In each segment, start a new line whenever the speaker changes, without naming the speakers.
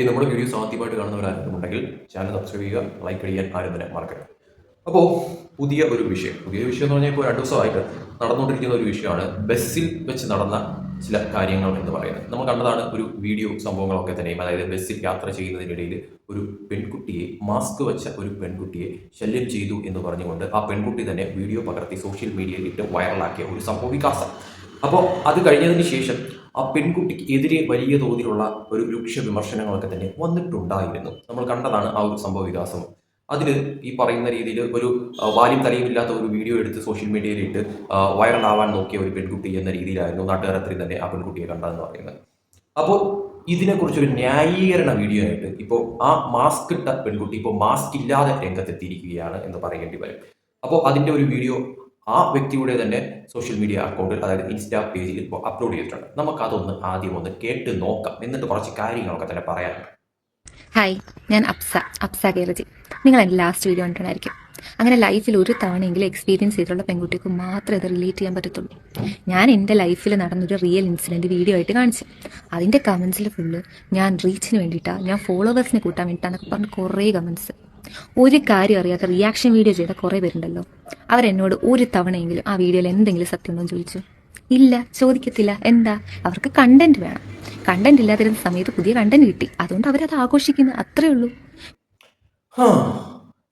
ഈ നമ്മുടെ വീഡിയോസ് ആദ്യമായിട്ട് കാണുന്നവരാണെന്നുണ്ടെങ്കിൽ ചാനൽ സബ്സ്ക്രൈബ് ചെയ്യുക ലൈക്ക് ചെയ്യാൻ ആരും തന്നെ മറക്കരുത്. അപ്പോൾ പുതിയ ഒരു വിഷയം. പുതിയ വിഷയം എന്ന് പറഞ്ഞാൽ ഇപ്പോൾ രണ്ട് ദിവസമായിട്ട് നടന്നുകൊണ്ടിരിക്കുന്ന ഒരു വിഷയമാണ് ബസ്സിൽ വെച്ച് നടന്ന ചില കാര്യങ്ങൾ എന്ന് പറയുന്നത്. നമ്മൾ കണ്ടതാണ് ഒരു വീഡിയോ സംഭവങ്ങളൊക്കെ തന്നെയും അതായത് ബസ്സിൽ യാത്ര ചെയ്യുന്നതിനിടയിൽ ഒരു പെൺകുട്ടിയെ മാസ്ക് വെച്ച ഒരു പെൺകുട്ടിയെ ശല്യം ചെയ്തു എന്ന് പറഞ്ഞുകൊണ്ട് ആ പെൺകുട്ടി തന്നെ വീഡിയോ പകർത്തി സോഷ്യൽ മീഡിയയിൽ ഇട്ട് വൈറലാക്കിയ ഒരു സംഭവ വികാസം. അപ്പോൾ അത് കഴിഞ്ഞതിന് ശേഷം ആ പെൺകുട്ടിക്ക് എതിരെ വലിയ തോതിലുള്ള ഒരു രൂക്ഷ വിമർശനങ്ങളൊക്കെ തന്നെ വന്നിട്ടുണ്ടായിരുന്നു. നമ്മൾ കണ്ടതാണ് ആ ഒരു സംഭവ വികാസം. അതിൽ ഈ പറയുന്ന രീതിയിൽ ഒരു വാല്യം വാലും തലയും ഒരു വീഡിയോ എടുത്ത് സോഷ്യൽ മീഡിയയിൽ ഇട്ട് വൈറലാവാൻ നോക്കിയ ഒരു പെൺകുട്ടി എന്ന രീതിയിലായിരുന്നു നാട്ടുകാർ തന്നെ ആ പെൺകുട്ടിയെ കണ്ടതെന്ന് പറയുന്നത്. അപ്പോൾ ഇതിനെക്കുറിച്ചൊരു ന്യായീകരണ വീഡിയോ ആയിട്ട് ഇപ്പോൾ ആ മാസ്ക് ഇട്ട പെൺകുട്ടി ഇപ്പോൾ മാസ്ക് ഇല്ലാതെ രംഗത്തെത്തിയിരിക്കുകയാണ് എന്ന് പറയേണ്ടി വരും. അപ്പോൾ അതിന്റെ ഒരു വീഡിയോ ആ വ്യക്തിയുടെ തന്നെ സോഷ്യൽ മീഡിയ അക്കൗണ്ടിൽ അതായത് ഇൻസ്റ്റാ പേജിൽ ഇപ്പോൾ അപ്ലോഡ് ചെയ്തിട്ടുണ്ട്. നമുക്കതൊന്ന് ആദ്യം ഒന്ന് കേട്ട് നോക്കാം. എന്നിട്ട് കുറച്ച് കാര്യങ്ങളൊക്കെ തന്നെ പറയാനുണ്ട്.
ഹായ് ഞാൻ അപ്സ അപ്സ കേരജി. നിങ്ങൾ എന്റെ ലാസ്റ്റ് വീഡിയോ കണ്ടിട്ടുണ്ടായിരിക്കും. അങ്ങനെ ലൈഫിൽ ഒരു തവണയെങ്കിലും എക്സ്പീരിയൻസ് ചെയ്തിട്ടുള്ള പെൺകുട്ടിക്ക് മാത്രമേ ഇത് റിലേറ്റ് ചെയ്യാൻ പറ്റത്തുള്ളൂ. ഞാൻ എന്റെ ലൈഫിൽ നടന്നൊരു റിയൽ ഇൻസിഡന്റ് വീഡിയോ ആയിട്ട് കാണിച്ചു. അതിന്റെ കമൻസിൽ ഫുള്ള് ഞാൻ റീച്ചിന് വേണ്ടിയിട്ടാണ് ഞാൻ ഫോളോവേഴ്സിനെ കൂട്ടാൻ വേണ്ടിയിട്ടാണെന്നൊക്കെ പറഞ്ഞ് കുറേ കമൻസ് ഒരു കാര്യം അറിയാത്ത റിയാക്ഷൻ വീഡിയോ ചെയ്ത കുറേ പേരുണ്ടല്ലോ. അവരെന്നോട് ഒരു തവണയെങ്കിലും ആ വീഡിയോയിൽ എന്തെങ്കിലും സത്യമുണ്ടോ ചോദിച്ചു. ഇല്ല ചോദിക്കത്തില്ല. എന്താ? അവർക്ക് കണ്ടന്റ് വേണം. കണ്ടന്റ് ഇല്ലാതിരുന്ന സമയത്ത് പുതിയ കണ്ടന്റ് കിട്ടി. അതുകൊണ്ട് അവരത് ആഘോഷിക്കുന്നു. അത്രേ ഉള്ളൂ.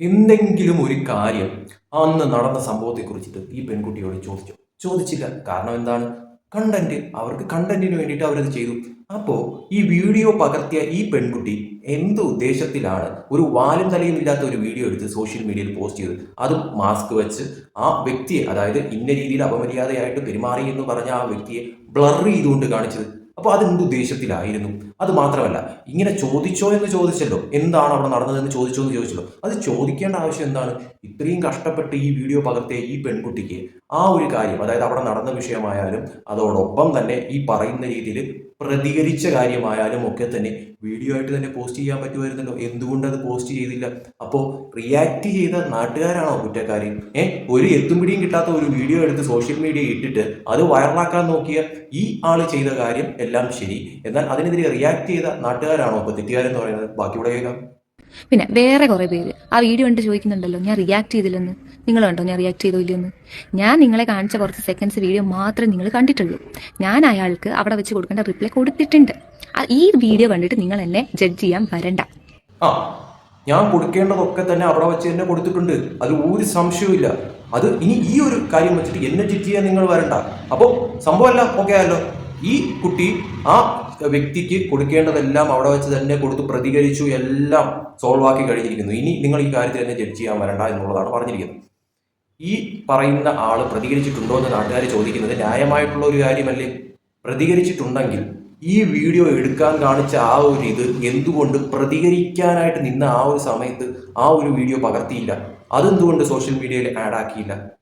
എന്തെങ്കിലും ഒരു കാര്യം അന്ന് നടന്ന സംഭവത്തെ കുറിച്ചിട്ട് ഈ പെൺകുട്ടിയോട് ചോദിച്ചു. ചോദിച്ചില്ല. കാരണം എന്താണ്? കണ്ടന്റ് അവർക്ക് കണ്ടന്റിന് വേണ്ടിയിട്ട് അവരത് ചെയ്തു. അപ്പോൾ ഈ വീഡിയോ പകർത്തിയ ഈ പെൺകുട്ടി എന്ത് ഉദ്ദേശത്തിലാണ് ഒരു വാലും തലയും ഇല്ലാത്ത ഒരു വീഡിയോ എടുത്ത് സോഷ്യൽ മീഡിയയിൽ പോസ്റ്റ് ചെയ്ത് അതും മാസ്ക് വെച്ച് ആ വ്യക്തിയെ അതായത് ഇന്ന രീതിയിൽ അപമര്യാദയായിട്ട് പെരുമാറി എന്ന് പറഞ്ഞ ആ വ്യക്തിയെ ബ്ലർ ചെയ്തുകൊണ്ട് കാണിച്ചത്. അപ്പോൾ അത് എന്ത് ഉദ്ദേശത്തിലായിരുന്നു? അത് മാത്രമല്ല ഇങ്ങനെ ചോദിച്ചോ എന്ന് ചോദിച്ചല്ലോ എന്താണ് അവിടെ നടന്നതെന്ന് ചോദിച്ചോ എന്ന് ചോദിച്ചല്ലോ അത് ചോദിക്കേണ്ട ആവശ്യം എന്താണ്? ഇത്രയും കഷ്ടപ്പെട്ട് ഈ വീഡിയോ പകർത്തിയ ഈ പെൺകുട്ടിക്ക് ആ ഒരു കാര്യം അതായത് അവിടെ നടന്ന വിഷയമായാലും അതോടൊപ്പം തന്നെ ഈ പറയുന്ന രീതിയിൽ പ്രതികരിച്ച കാര്യമായാലും ഒക്കെ തന്നെ വീഡിയോ ആയിട്ട് തന്നെ പോസ്റ്റ് ചെയ്യാൻ പറ്റുമായിരുന്നല്ലോ. എന്തുകൊണ്ട് അത് പോസ്റ്റ് ചെയ്തില്ല? അപ്പോൾ റിയാക്ട് ചെയ്ത നാട്ടുകാരാണോ കുറ്റക്കാർ ഏ? ഒരു എത്തും പിടിയും കിട്ടാത്ത ഒരു വീഡിയോ എടുത്ത് സോഷ്യൽ മീഡിയ ഇട്ടിട്ട് അത് വൈറലാക്കാൻ നോക്കിയ ഈ ആൾ ചെയ്ത കാര്യം എല്ലാം ശരി. എന്നാൽ അതിനെതിരെ റിയാക്ട് ചെയ്ത നാട്ടുകാരാണോ ഇപ്പോൾ തെറ്റുകാരെന്ന് പറയുന്നത്? ബാക്കിയുടെ കേൾക്കാം.
പിന്നെ വേറെ കുറേ പേര്. ആ വീഡിയോ കണ്ട് ചോദിക്കുന്നുണ്ടല്ലോ ഞാൻ റിയാക്ട് ചെയ്തില്ലെന്ന്. നിങ്ങൾ കണ്ടോ ഞാൻ റിയാക്ട് ചെയ്തോ ഇല്ലെന്ന് ഞാൻ നിങ്ങളെ കാണിച്ച കുറച്ച് സെക്കൻഡ്സ് വീഡിയോ മാത്രമേ നിങ്ങൾ കണ്ടിട്ടുള്ളൂ. ഞാൻ അയാൾക്ക് അവിടെ വെച്ച് കൊടുക്കേണ്ട റിപ്ലൈ കൊടുത്തിട്ടുണ്ട്. ഈ വീഡിയോ കണ്ടിട്ട് നിങ്ങൾ എന്നെ ജഡ്ജ് ചെയ്യാൻ വരണ്ട.
ആ ഞാൻ കൊടുക്കേണ്ടതൊക്കെ തന്നെ അവിടെ വെച്ച് തന്നെ കൊടുത്തിട്ടുണ്ട്. അതിൽ ഒരു സംശയവുമില്ല അത് ഇനി ഈ ഒരു കാര്യം വെച്ചിട്ട് എന്നെ ജഡ്ജ് ചെയ്യാൻ നിങ്ങൾ വരണ്ട. അപ്പോൾ സംഭവമല്ല ഓക്കെ ആയല്ലോ. ഈ കുട്ടി ആ വ്യക്തിക്ക് കൊടുക്കേണ്ടതെല്ലാം അവിടെ വെച്ച് തന്നെ കൊടുത്ത് പ്രതികരിച്ചു എല്ലാം സോൾവ് ആക്കി കഴിഞ്ഞിരിക്കുന്നു. ഇനി നിങ്ങൾ ഈ കാര്യത്തിൽ എന്നെ ജഡ്ജ് ചെയ്യാൻ വരണ്ട എന്നുള്ളതാണ് പറഞ്ഞിരിക്കുന്നത്. ഈ പറയുന്ന ആൾ പ്രതികരിച്ചിട്ടുണ്ടോ എന്ന് നാട്ടുകാർ ചോദിക്കുന്നത് ന്യായമായിട്ടുള്ള ഒരു കാര്യമല്ലേ? പ്രതികരിച്ചിട്ടുണ്ടെങ്കിൽ ഈ വീഡിയോ എടുക്കാൻ കാണിച്ച ആ ഒരു ഇത് എന്തുകൊണ്ട് പ്രതികരിക്കാനായിട്ട് നിന്ന ആ ഒരു സമയത്ത് ആ ഒരു വീഡിയോ പകർത്തിയില്ല? അതെന്തുകൊണ്ട് സോഷ്യൽ മീഡിയയിൽ ആഡ് ആക്കിയില്ല?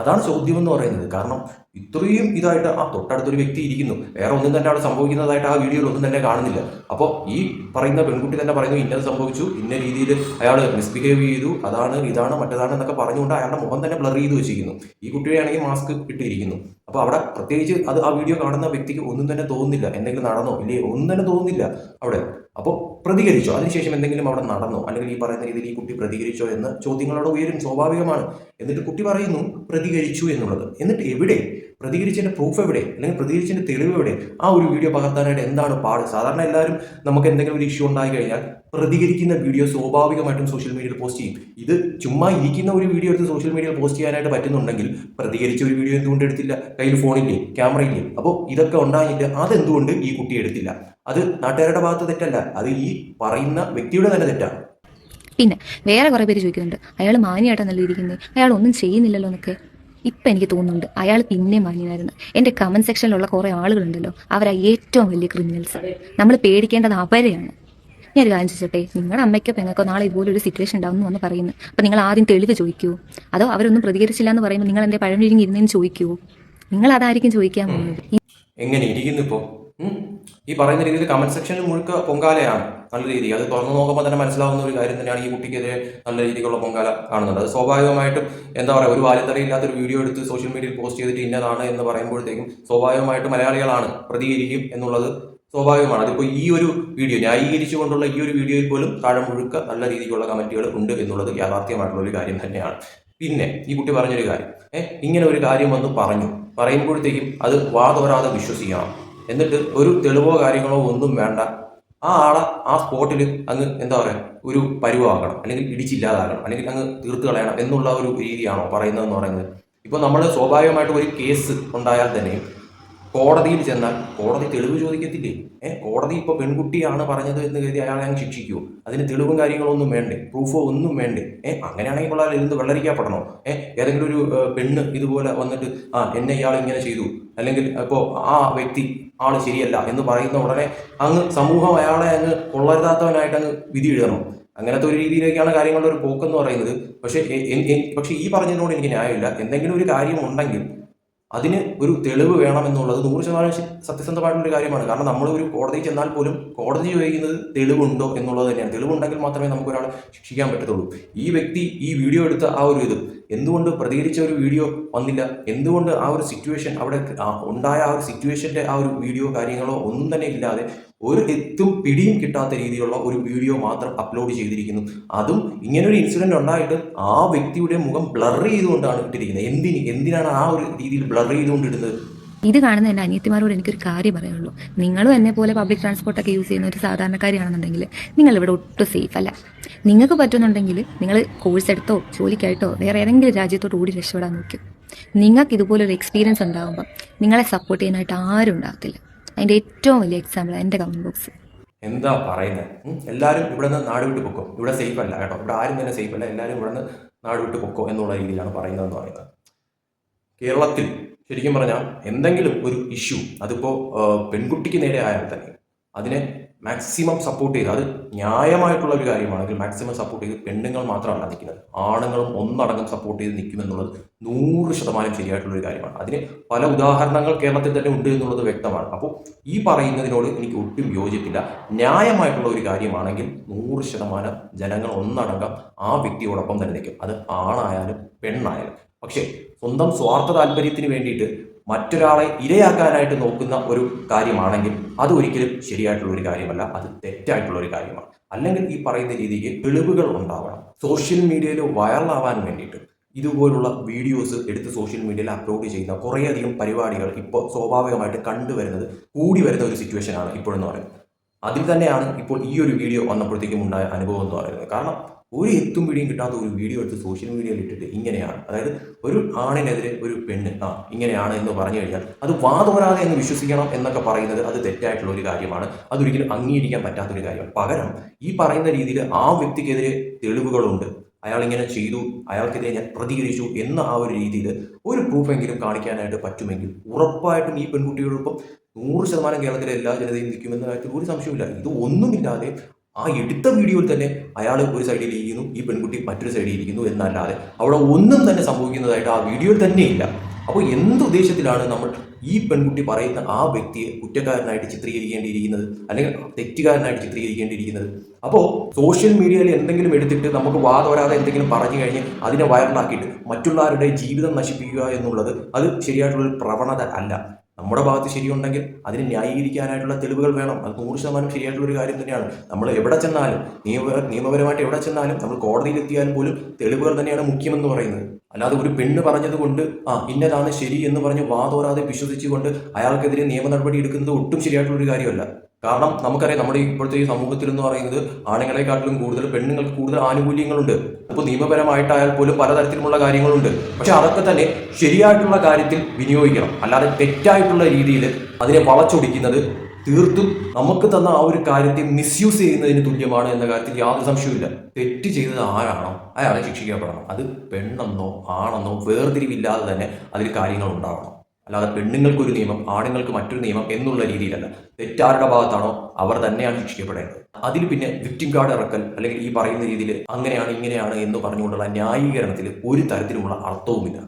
അതാണ് ചോദ്യം എന്ന് പറയുന്നത്. കാരണം ഇത്രയും ഇതായിട്ട് ആ തൊട്ടടുത്തൊരു വ്യക്തി ഇരിക്കുന്നു. വേറെ ഒന്നും തന്നെ അവിടെ സംഭവിക്കുന്നതായിട്ട് ആ വീഡിയോയിൽ ഒന്നും തന്നെ കാണുന്നില്ല. അപ്പോൾ ഈ പറയുന്ന പെൺകുട്ടി തന്നെ പറയുന്നു ഇന്നത് സംഭവിച്ചു. ഇന്ന രീതിയിൽ അയാൾ മിസ്ബിഹേവ് ചെയ്തു. അതാണ് ഇതാണ് മറ്റേതാണ് എന്നൊക്കെ പറഞ്ഞുകൊണ്ട് അയാളുടെ മുഖം തന്നെ ബ്ലർ ചെയ്ത് വെച്ചിരിക്കുന്നു. ഈ കുട്ടിയാണെങ്കിൽ മാസ്ക് ഇട്ടിരിക്കുന്നു. അപ്പോൾ അവിടെ പ്രത്യേകിച്ച് അത് ആ വീഡിയോ കാണുന്ന വ്യക്തിക്ക് ഒന്നും തന്നെ തോന്നുന്നില്ല. എന്തെങ്കിലും നടന്നോ? ഇല്ലേ? ഒന്നും തന്നെ തോന്നുന്നില്ല അവിടെ. അപ്പോൾ പ്രതികരിച്ചോ? അതിനുശേഷം എന്തെങ്കിലും അവിടെ നടന്നോ? അല്ലെങ്കിൽ ഈ പറയുന്ന രീതിയിൽ ഈ കുട്ടി പ്രതികരിച്ചോ എന്ന് ചോദ്യങ്ങളോട് ഉയരും. സ്വാഭാവികമാണ്. എന്നിട്ട് കുട്ടി പറയുന്നു പ്രതികരിച്ചു എന്നുള്ളത്. എന്നിട്ട് എവിടെ പ്രതികരിച്ചതിന്റെ പ്രൂഫ് എവിടെ? അല്ലെങ്കിൽ പ്രതികരിച്ചതിന്റെ തെളിവ് എവിടെ? ആ ഒരു വീഡിയോ പകർത്താനായിട്ട് എന്താണ് പാട്? സാധാരണ എല്ലാവരും നമുക്ക് എന്തെങ്കിലും ഒരു ഇഷ്യൂ ഉണ്ടായി കഴിഞ്ഞാൽ പ്രതികരിക്കുന്ന വീഡിയോ സ്വാഭാവികമായിട്ടും സോഷ്യൽ മീഡിയയിൽ പോസ്റ്റ് ചെയ്യും. ഇത് ചുമ്മാ ഇരിക്കുന്ന ഒരു വീഡിയോ എടുത്ത് സോഷ്യൽ മീഡിയയിൽ പോസ്റ്റ് ചെയ്യാനായിട്ട് പറ്റുന്നുണ്ടെങ്കിൽ പ്രതികരിച്ച ഒരു വീഡിയോ എന്തുകൊണ്ട് എടുത്തില്ല? കയ്യിൽ ഫോണില്ലേ ക്യാമറയില്ലേ അപ്പോൾ ഇതൊക്കെ ഉണ്ടായിട്ട് അതെന്തുകൊണ്ട് ഈ കുട്ടി എടുത്തില്ല? അത് നാട്ടുകാരുടെ ഭാഗത്ത് തെറ്റല്ല. അത് ഈ പറയുന്ന വ്യക്തിയുടെ തന്നെ തെറ്റാണ്
പിന്നെ വേറെ കുറേ പേര് ചോദിക്കുന്നുണ്ട്. അയാൾ മാന്യമായിട്ടാണല്ലോ ഇരിക്കുന്നത് അയാൾ ഒന്നും ചെയ്യുന്നില്ലല്ലോ എന്നൊക്കെ. ഇപ്പം എനിക്ക് തോന്നുന്നുണ്ട് അയാൾ പിന്നെ മാന്യനായിരുന്നു എന്റെ കമന്റ് സെക്ഷനിലുള്ള കുറേ ആളുകളുണ്ടല്ലോ. അവരാ ഏറ്റവും വലിയ ക്രിമിനൽസ് നമ്മൾ പേടിക്കേണ്ടത് അവരെയാണ്. ഞാൻ ഒരു കാര്യം ചോദിച്ചോട്ടെ? നിങ്ങളുടെ അമ്മയ്ക്കോ പെങ്ങൾക്കോ നാളെ ഇതുപോലെ ഒരു സിറ്റുവേഷൻ ഉണ്ടാവും എന്ന് പറയുന്നു. അപ്പം നിങ്ങൾ ആദ്യം തെളിവ് ചോദിക്കൂ. അതോ അവരൊന്നും പ്രതികരിച്ചില്ല എന്ന് പറയുമ്പോൾ നിങ്ങൾ എന്റെ പഴം ഇരുന്നതിന് ചോദിക്കൂ? നിങ്ങൾ അതായിരിക്കും ചോദിക്കാൻ പോകുന്നത്.
എങ്ങനെ ഇരിക്കുന്നു ഇപ്പോൾ ഈ പറയുന്ന രീതിയിൽ കമന്റ് സെക്ഷനിൽ മുഴുക്ക പൊങ്കാലയാണ്. നല്ല രീതി അത് തുറന്നു നോക്കുമ്പോൾ തന്നെ മനസ്സിലാവുന്ന ഒരു കാര്യം തന്നെയാണ് ഈ കുട്ടിക്കെതിരെ നല്ല രീതിയിലുള്ള പൊങ്കാല കാണുന്നത്. അത് സ്വാഭാവികമായിട്ടും എന്താ പറയുക ഒരു വാലിത്തറയില്ലാത്ത ഒരു വീഡിയോ എടുത്ത് സോഷ്യൽ മീഡിയയിൽ പോസ്റ്റ് ചെയ്തിട്ട് ഇന്നതാണ് എന്ന് പറയുമ്പോഴത്തേക്കും സ്വാഭാവികമായിട്ടും മലയാളികളാണ് പ്രതികരിക്കും എന്നുള്ളത് സ്വാഭാവികമാണ്. അതിപ്പോൾ ഈ ഒരു വീഡിയോ ന്യായീകരിച്ചുകൊണ്ടുള്ള ഈ ഒരു വീഡിയോയിൽ പോലും താഴെ മുഴുക്ക നല്ല രീതിയിലുള്ള കമന്റുകൾ ഉണ്ട് എന്നുള്ളത് യാഥാർത്ഥ്യമായിട്ടുള്ള ഒരു കാര്യം തന്നെയാണ്. പിന്നെ ഈ കുട്ടി പറഞ്ഞൊരു കാര്യം. ഏഹ് ഇങ്ങനെ ഒരു കാര്യം വന്ന് പറഞ്ഞു. പറയുമ്പോഴത്തേക്കും അത് വാതോരാതെ വിശ്വസിക്കണം. എന്നിട്ട് ഒരു തെളിവോ കാര്യങ്ങളോ ഒന്നും വേണ്ട. ആ ആളെ ആ സ്പോട്ടിൽ അങ്ങ് എന്താ പറയുക ഒരു പരുവാക്കണം അല്ലെങ്കിൽ ഇടിച്ചില്ലാതാകണം അല്ലെങ്കിൽ അങ്ങ് തീർത്ത് കളയണം എന്നുള്ള ഒരു രീതിയാണോ പറയുന്നതെന്ന് പറയുന്നത്. ഇപ്പോൾ നമ്മൾ സ്വാഭാവികമായിട്ട് ഒരു കേസ് ഉണ്ടായാൽ തന്നെയും കോടതിയിൽ ചെന്നാൽ കോടതി തെളിവ് ചോദിക്കത്തില്ലേ? ഏഹ് കോടതി ഇപ്പോൾ പെൺകുട്ടിയാണ് പറഞ്ഞത് എന്ന് കരുതി അയാളെ അങ്ങ് ശിക്ഷിക്കുമോ അതിന് തെളിവും കാര്യങ്ങളൊന്നും വേണ്ടേ? പ്രൂഫോ ഒന്നും വേണ്ടേ? ഏഹ് അങ്ങനെയാണെങ്കിൽ കൊള്ളാം ഇരുന്ന് വെള്ളരിക്കപ്പെടണോ? ഏഹ് ഏതെങ്കിലും ഒരു പെണ്ണ് ഇതുപോലെ വന്നിട്ട് ആ എന്നെ ഇയാൾ ഇങ്ങനെ ചെയ്തു. അല്ലെങ്കിൽ ഇപ്പോൾ ആ വ്യക്തി ആൾ ശരിയല്ല എന്ന് പറയുന്ന ഉടനെ അങ്ങ് സമൂഹം അയാളെ അങ്ങ് കൊള്ളരുതാത്തവനായിട്ട് അങ്ങ് വിധി എഴുതണം. അങ്ങനത്തെ ഒരു രീതിയിലേക്കാണ് കാര്യങ്ങളുടെ ഒരു പോക്കെന്ന് പറയുന്നത്. പക്ഷേ പക്ഷേ ഈ പറഞ്ഞതിനോട് എനിക്ക് ന്യായമില്ല. എന്തെങ്കിലും ഒരു കാര്യം ഉണ്ടെങ്കിൽ അതിന് ഒരു തെളിവ് വേണമെന്നുള്ളത് നൂറ് ശതമാനം സത്യസന്ധമായിട്ടുള്ള കാര്യമാണ്. കാരണം നമ്മൾ ഒരു കോടതിയിൽ ചെന്നാൽ പോലും കോടതി ചോദിക്കുന്നത് തെളിവുണ്ടോ എന്നുള്ളത് തന്നെയാണ്. തെളിവുണ്ടെങ്കിൽ മാത്രമേ നമുക്ക് ഒരാളെ ശിക്ഷിക്കാൻ പറ്റത്തുള്ളൂ. ഈ വ്യക്തി ഈ വീഡിയോ എടുത്ത ആ ഒരു ഇത് എന്തുകൊണ്ട് പ്രതികരിച്ച ഒരു വീഡിയോ വന്നില്ല? എന്തുകൊണ്ട് ആ ഒരു സിറ്റുവേഷൻ അവിടെ ഉണ്ടായ ആ ഒരു സിറ്റുവേഷന്റെ ആ ഒരു വീഡിയോ കാര്യങ്ങളോ ഒന്നും തന്നെ ഇല്ലാതെ ഒരു എത്തും പിടിയും കിട്ടാത്ത രീതിയിലുള്ള ഒരു വീഡിയോ മാത്രം അപ്ലോഡ് ചെയ്തിരിക്കുന്നു. അതും ഇങ്ങനൊരു ഇൻസിഡന്റ് ഉണ്ടായിട്ട് ആ വ്യക്തിയുടെ മുഖം ബ്ലർ ചെയ്തുകൊണ്ടാണ് ഇട്ടിരിക്കുന്നത്. എന്തിന്? എന്തിനാണ് ആ ഒരു രീതിയിൽ ബ്ലർ ചെയ്തുകൊണ്ട് ഇടുന്നത്
ഇത് കാണുന്ന എന്റെ അനിയത്തിമാരോട് എനിക്കൊരു കാര്യം പറയുള്ളൂ നിങ്ങളും എന്നെ പോലെ പബ്ലിക് ട്രാൻസ്പോർട്ടൊക്കെ യൂസ് ചെയ്യുന്ന ഒരു സാധാരണക്കാരിയാണെന്നുണ്ടെങ്കിൽ നിങ്ങൾ ഇവിടെ ഒട്ടും സേഫ് അല്ല. നിങ്ങൾക്ക് പറ്റുന്നുണ്ടെങ്കിൽ നിങ്ങൾ കോഴ്സ് എടുത്തോ ജോലിക്കായിട്ടോ വേറെ ഏതെങ്കിലും രാജ്യത്തോട്ട് ഓടി രക്ഷപ്പെടാൻ നോക്കും. നിങ്ങൾക്ക് ഇതുപോലൊരു എക്സ്പീരിയൻസ് ഉണ്ടാകുമ്പോൾ നിങ്ങളെ സപ്പോർട്ട് ചെയ്യാനായിട്ട് ആരും ഉണ്ടാകത്തില്ല. അതിന്റെ ഏറ്റവും വലിയ എക്സാമ്പിൾ എന്റെ കമന്റ് ബോക്സ്
എന്താ പറയുന്നത് എല്ലാവരും ഇവിടെ നിന്ന് നാട് വിട്ട് പൊക്കോ. ഇവിടെ സേഫ് അല്ല കേട്ടോ. ഇവിടെ ആരും തന്നെ സേഫ് അല്ല. എല്ലാവരും ഇവിടെ നിന്ന് നാട് വിട്ട് പൊക്കോ എന്നുള്ള രീതിയിലാണ് പറയുന്നതെന്ന് പറയുന്നത്. കേരളത്തിൽ ശരിക്കും പറഞ്ഞാൽ എന്തെങ്കിലും ഒരു ഇഷ്യൂ അതിപ്പോൾ പെൺകുട്ടിക്ക് നേരെ ആയാൽ തന്നെ അതിനെ മാക്സിമം സപ്പോർട്ട് ചെയ്ത് അത് ന്യായമായിട്ടുള്ള ഒരു കാര്യമാണെങ്കിൽ മാക്സിമം സപ്പോർട്ട് ചെയ്ത് പെണ്ണുങ്ങൾ മാത്രമല്ല നിൽക്കുന്നത്. ആണുങ്ങളും ഒന്നടങ്കം സപ്പോർട്ട് ചെയ്ത് നിൽക്കുമെന്നുള്ളത് നൂറ് ശതമാനം ശരിയായിട്ടുള്ള ഒരു കാര്യമാണ്. അതിന് പല ഉദാഹരണങ്ങൾ കേരളത്തിൽ തന്നെ ഉണ്ട് എന്നുള്ളത് വ്യക്തമാണ്. അപ്പോൾ ഈ പറയുന്നതിനോട് എനിക്ക് ഒട്ടും യോജിപ്പില്ല. ന്യായമായിട്ടുള്ള ഒരു കാര്യമാണെങ്കിൽ നൂറ് ശതമാനം ജനങ്ങൾ ഒന്നടങ്കം ആ വ്യക്തിയോടൊപ്പം തന്നെ നിൽക്കും. അത് ആണായാലും പെണ്ണായാലും. പക്ഷേ സ്വന്തം സ്വാർത്ഥ താല്പര്യത്തിന് വേണ്ടിയിട്ട് മറ്റൊരാളെ ഇരയാക്കാനായിട്ട് നോക്കുന്ന ഒരു കാര്യമാണെങ്കിൽ അത് ഒരിക്കലും ശരിയായിട്ടുള്ള ഒരു കാര്യമല്ല അത് തെറ്റായിട്ടുള്ള ഒരു കാര്യമാണ്. അല്ലെങ്കിൽ ഈ പറയുന്ന രീതിക്ക് തെളിവുകൾ ഉണ്ടാവണം. സോഷ്യൽ മീഡിയയിൽ വൈറലാവാൻ വേണ്ടിയിട്ട് ഇതുപോലുള്ള വീഡിയോസ് എടുത്ത് സോഷ്യൽ മീഡിയയിൽ അപ്ലോഡ് ചെയ്യുന്ന കുറേയധികം പരിപാടികൾ ഇപ്പോൾ സ്വാഭാവികമായിട്ട് കണ്ടുവരുന്നത് കൂടി വരുന്ന ഒരു സിറ്റുവേഷനാണ് ഇപ്പോഴെന്ന് പറയുന്നത്. അതിൽ തന്നെയാണ് ഇപ്പോൾ ഈ ഒരു വീഡിയോ വന്നപ്പോഴത്തേക്കും ഉണ്ടായ അനുഭവം എന്ന് പറയുന്നത്. കാരണം ഒരു എത്തും പിടിയും കിട്ടാത്ത ഒരു വീഡിയോ എടുത്ത് സോഷ്യൽ മീഡിയയിൽ ഇട്ടിട്ട് ഇങ്ങനെയാണ്. അതായത് ഒരു ആണിനെതിരെ ഒരു പെണ്ണ് ആ ഇങ്ങനെയാണ് എന്ന് പറഞ്ഞു കഴിഞ്ഞാൽ അത് വാതോരാതെ എന്ന് വിശ്വസിക്കണം എന്നൊക്കെ പറയുന്നത് അത് തെറ്റായിട്ടുള്ള ഒരു കാര്യമാണ്. അതൊരിക്കലും അംഗീകരിക്കാൻ പറ്റാത്ത ഒരു കാര്യമാണ്. പകരം ഈ പറയുന്ന രീതിയിൽ ആ വ്യക്തിക്കെതിരെ തെളിവുകളുണ്ട്. അയാൾ ഇങ്ങനെ ചെയ്തു അയാൾക്കെതിരെ ഞാൻ പ്രതികരിച്ചു എന്ന ആ ഒരു രീതിയിൽ ഒരു പ്രൂഫെങ്കിലും കാണിക്കാനായിട്ട് പറ്റുമെങ്കിൽ ഉറപ്പായിട്ടും ഈ പെൺകുട്ടിയോടൊപ്പം നൂറ് ശതമാനം കേരളത്തിലെ എല്ലാ ജനതയും നിൽക്കുമെന്ന കാര്യത്തിൽ ഒരു സംശയമില്ല ഇത് ഒന്നുമില്ലാതെ ആ എടുത്ത വീഡിയോയിൽ തന്നെ അയാൾ ഒരു സൈഡിൽ ഇരിക്കുന്നു ഈ പെൺകുട്ടി മറ്റൊരു സൈഡിൽ ഇരിക്കുന്നു എന്നല്ലാതെ അവിടെ ഒന്നും തന്നെ സംഭവിക്കുന്നതായിട്ട് ആ വീഡിയോയിൽ തന്നെ ഇല്ല. അപ്പോൾ എന്ത് ഉദ്ദേശത്തിലാണ് നമ്മൾ ഈ പെൺകുട്ടി പറയുന്ന ആ വ്യക്തിയെ കുറ്റക്കാരനായിട്ട് ചിത്രീകരിക്കേണ്ടിയിരിക്കുന്നത്? അല്ലെങ്കിൽ തെറ്റുകാരനായിട്ട് ചിത്രീകരിക്കേണ്ടിയിരിക്കുന്നത്? അപ്പോൾ സോഷ്യൽ മീഡിയയിൽ എന്തെങ്കിലും എടുത്തിട്ട് നമുക്ക് വാതോരാതെ എന്തെങ്കിലും പറഞ്ഞു കഴിഞ്ഞ് അതിനെ വൈറലാക്കിയിട്ട് മറ്റുള്ളവരുടെ ജീവിതം നശിപ്പിക്കുക എന്നുള്ളത് അത് ശരിയായിട്ടുള്ളൊരു പ്രവണത അല്ല. നമ്മുടെ ഭാഗത്ത് ശരിയുണ്ടെങ്കിൽ അതിന് ന്യായീകരിക്കാനായിട്ടുള്ള തെളിവുകൾ വേണം. അത് നൂറ് ശതമാനം ശരിയായിട്ടുള്ള ഒരു കാര്യം തന്നെയാണ്. നമ്മൾ എവിടെ ചെന്നാലും നിയമ നിയമപരമായിട്ട് എവിടെ ചെന്നാലും നമ്മൾ കോടതിയിൽ എത്തിയാലും പോലും തെളിവുകൾ തന്നെയാണ് മുഖ്യമെന്ന് പറയുന്നത്. അല്ലാതെ ഒരു പെണ്ണ് പറഞ്ഞത് കൊണ്ട് ആ ഇന്നതാണ് ശരി എന്ന് പറഞ്ഞ് വാതോരാതെ വിശ്വസിച്ചുകൊണ്ട് അയാൾക്കെതിരെ നിയമ നടപടി എടുക്കുന്നത് ഒട്ടും ശരിയായിട്ടുള്ള ഒരു കാര്യമല്ല. കാരണം നമുക്കറിയാം നമ്മുടെ ഇപ്പോഴത്തെ ഈ സമൂഹത്തിൽ എന്ന് പറയുന്നത് ആണുങ്ങളെക്കാട്ടിലും കൂടുതൽ പെണ്ണുങ്ങൾക്ക് കൂടുതൽ ആനുകൂല്യങ്ങളുണ്ട്. ഇപ്പോൾ നിയമപരമായിട്ടായാൽ പോലും പലതരത്തിലുമുള്ള കാര്യങ്ങളുണ്ട്. പക്ഷെ അതൊക്കെ തന്നെ ശരിയായിട്ടുള്ള കാര്യത്തിൽ വിനിയോഗിക്കണം. അല്ലാതെ തെറ്റായിട്ടുള്ള രീതിയിൽ അതിനെ വളച്ചൊടിക്കുന്നത് തീർത്തും നമുക്ക് തന്ന ആ ഒരു കാര്യത്തെ മിസ്യൂസ് ചെയ്യുന്നതിന് തുല്യമാണ് എന്ന കാര്യത്തിൽ യാതൊരു സംശയവുമില്ല. തെറ്റ് ചെയ്തത് ആരാണോ അയാളെ ശിക്ഷിക്കപ്പെടണം. അത് പെണ്ണെന്നോ ആണെന്നോ വേർതിരിവില്ലാതെ തന്നെ അതിൽ കാര്യങ്ങൾ ഉണ്ടാവണം. അല്ലാതെ പെണ്ണുങ്ങൾക്കൊരു നിയമം ആണുങ്ങൾക്ക് മറ്റൊരു നിയമം എന്നുള്ള രീതിയിലല്ല. തെറ്റാരുടെ ഭാഗത്താണോ അവർ തന്നെയാണ് ശിക്ഷിക്കപ്പെടേണ്ടത്. അതിൽ പിന്നെ വിക്ടിം കാർഡ് ഇറക്കൽ അല്ലെങ്കിൽ ഈ പറയുന്ന രീതിയിൽ അങ്ങനെയാണ് ഇങ്ങനെയാണ് എന്ന് പറഞ്ഞുകൊണ്ടുള്ള ന്യായീകരണത്തിൽ ഒരു തരത്തിലുമുള്ള അർത്ഥവുമില്ല.